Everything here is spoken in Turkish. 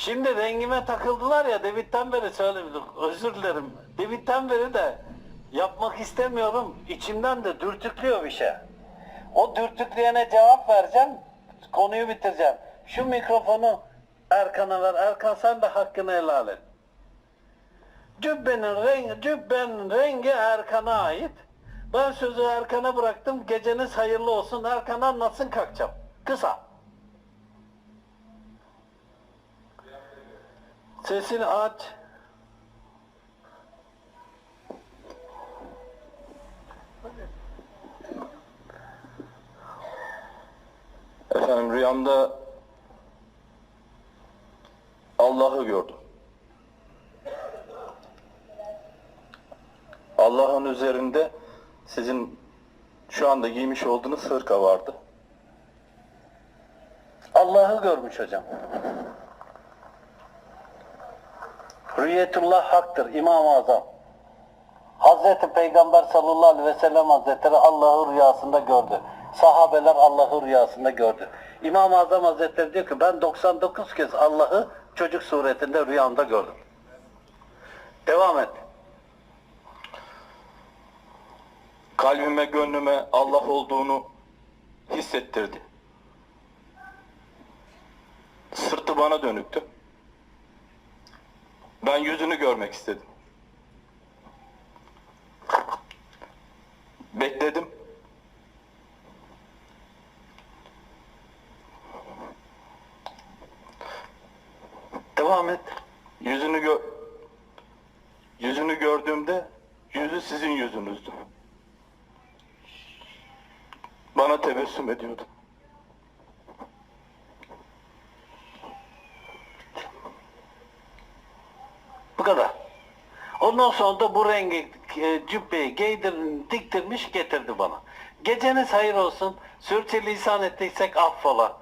Şimdi rengime takıldılar ya David'den beri söylemedim. Özür dilerim. David'den beri de yapmak istemiyorum. İçimden de dürtüklüyor bir şey. O dürtükleyene cevap vereceğim. Konuyu bitireceğim. Şu mikrofonu Erkan'a ver. Erkan sen de hakkını helal et. Cübbenin rengi, cübbenin rengi Erkan'a ait. Ben sözü Erkan'a bıraktım. Geceniz hayırlı olsun. Erkan anlatsın kalkacağım. Kısa. Sesini aç. Efendim rüyamda Allah'ı gördüm. Allah'ın üzerinde sizin şu anda giymiş olduğunuz hırka vardı. Allah'ı görmüş hocam. Rüyetullah haktır İmam-ı Azam. Hazreti Peygamber sallallahu aleyhi ve sellem Hazretleri Allah'ı rüyasında gördü. Sahabeler Allah'ı rüyasında gördü. İmam-ı Azam Hazretleri diyor ki ben 99 kez Allah'ı çocuk suretinde rüyamda gördüm. Devam et. Kalbime, gönlüme Allah olduğunu hissettirdi. Sırtı bana dönüktü. Ben yüzünü görmek istedim. Bekledim. Devam et. Yüzünü gö yüzünü gördüğümde yüzü sizin yüzünüzdü. Bana tebessüm ediyordu. Kadar. Ondan sonra da bu rengi e, cübbeyi giydir, diktirmiş getirdi bana. Geceniz hayır olsun. Sürçülisan ettiysek affola.